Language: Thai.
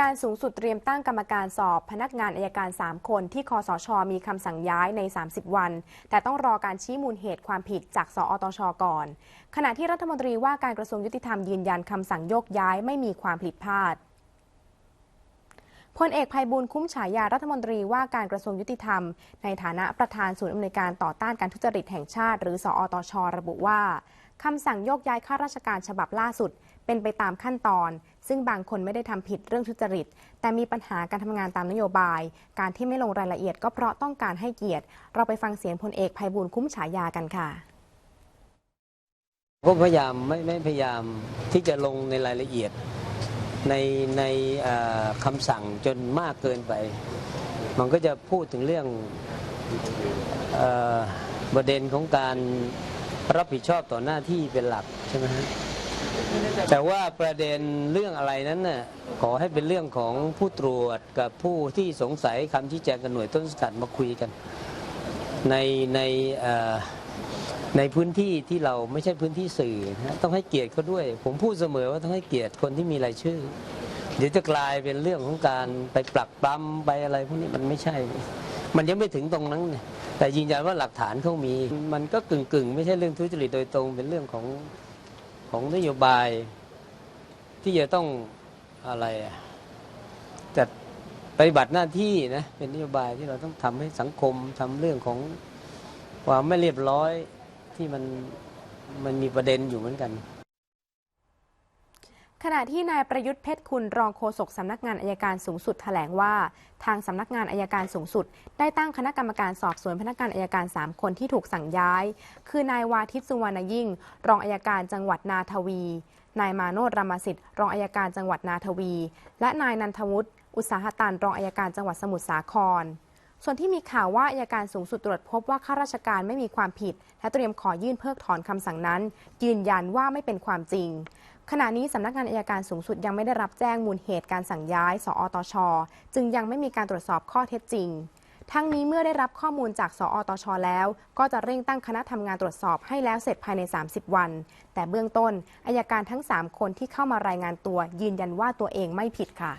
การสูงสุดเตรียมตั้งกรรมการสอบ พนักงานอายการ 3 คนที่คอสช มีคำสั่งย้ายใน 30 วัน แต่ต้องรอการชี้มูลเหตุความผิดจากสอตช ก่อน ขณะที่รัฐมนตรีว่าการกระทรวงยุติธรรมยืนยันคำสั่งโยกย้ายไม่มีความผิดพลาดพลเอกภัยบูลคุ้มฉายารัฐมนตรีว่าการกระทรวงยุติธรรม ในฐานะประธานศูนย์อำนวยการต่อต้านการทุจริตแห่งชาติ หรือสอตช ระบุว่า คำสั่งโยกย้ายข้าราชการฉบับล่าสุด เป็นไปตามขั้นตอน ซึ่งบางคนไม่ได้ทำผิดเรื่องทุจริต แต่มีปัญหาการทำงานตามนโยบาย การที่ไม่ลงรายละเอียดก็เพราะต้องการให้เกียรติ เราไปฟังเสียงพลเอกภัยบูลคุ้มฉายากันค่ะก็พยายามไม่ไม่พยายามที่จะลงในรายละเอียดในในคำสั่งจนมากเกินไป มันก็จะพูดถึงเรื่องอประเด็นของการ รับผิดชอบต่อหน้าที่เป็นหลักใช่ไหมฮะแต่ว่าประเด็นเรื่องอะไรนั้นน่ะขอให้เป็นเรื่องของผู้ตรวจกับผู้ที่สงสัยคำชี้แจงกันหน่วยต้นสังกัดมาคุยกัน ในในในพื้นที่ที่เราไม่ใช่พื้นที่สื่อนะต้องให้เกียรติเขาด้วย ผมพูดเสมอว่าต้องให้เกียรติคนที่มีรายชื่อ เดี๋ยวจะกลายเป็นเรื่องของการไปปลักปล้ำไปอะไรพวกนี้มันไม่ใช่ มันยังไม่ถึงตรงนั้นเนี่ย แต่ยืนยันว่าหลักฐานเขามี มันก็กึ่งกึ่งไม่ใช่เรื่องทุจริตโดยตรง เป็นเรื่องของของนโยบาย ที่จะต้องอะไรจัดปฏิบัติหน้าที่นะเป็นนโยบายที่เราต้องทำให้สังคมทำเรื่องของความไม่เรียบร้อยที่มันมันมีประเด็นอยู่เหมือนกัน ขณะที่นายประยุทธ์เพชรคุณรองโฆษกสำนักงานอายการสูงสุดแถลงว่า ทางสำนักงานอายการสูงสุด ได้ตั้งคณะกรรมการสอบสวนพนักงานอายการ 3 คนที่ถูกสั่งย้าย คือ นายวาทิตสุวรรณยิ่ง รองอายการจังหวัดนาทวี นายมาโนดรามสิทธิ์รองอายการจังหวัดนาทวี และนายนันทวุฒิอุตสาหตันรองอายการจังหวัดสมุทรสาคร ส่วนที่มีข่าวว่าอายการสูงสุดตรวจพบว่าข้าราชการไม่มีความผิด และเตรียมขอยื่นเพิกถอนคำสั่งนั้น ยืนยันว่าไม่เป็นความจริงขณะนี้สำนักงานอายการสูงสุดยังไม่ได้รับแจ้งมูลเหตุการสั่งย้าย สอตช จึงยังไม่มีการตรวจสอบข้อเท็จจริง ทั้งนี้เมื่อได้รับข้อมูลจาก สอตช แล้ว ก็จะเร่งตั้งคณะทำงานตรวจสอบให้แล้วเสร็จภายใน 30 วัน แต่เบื้องต้นอายการทั้ง 3 คนที่เข้ามารายงานตัวยืนยันว่าตัวเองไม่ผิดค่ะ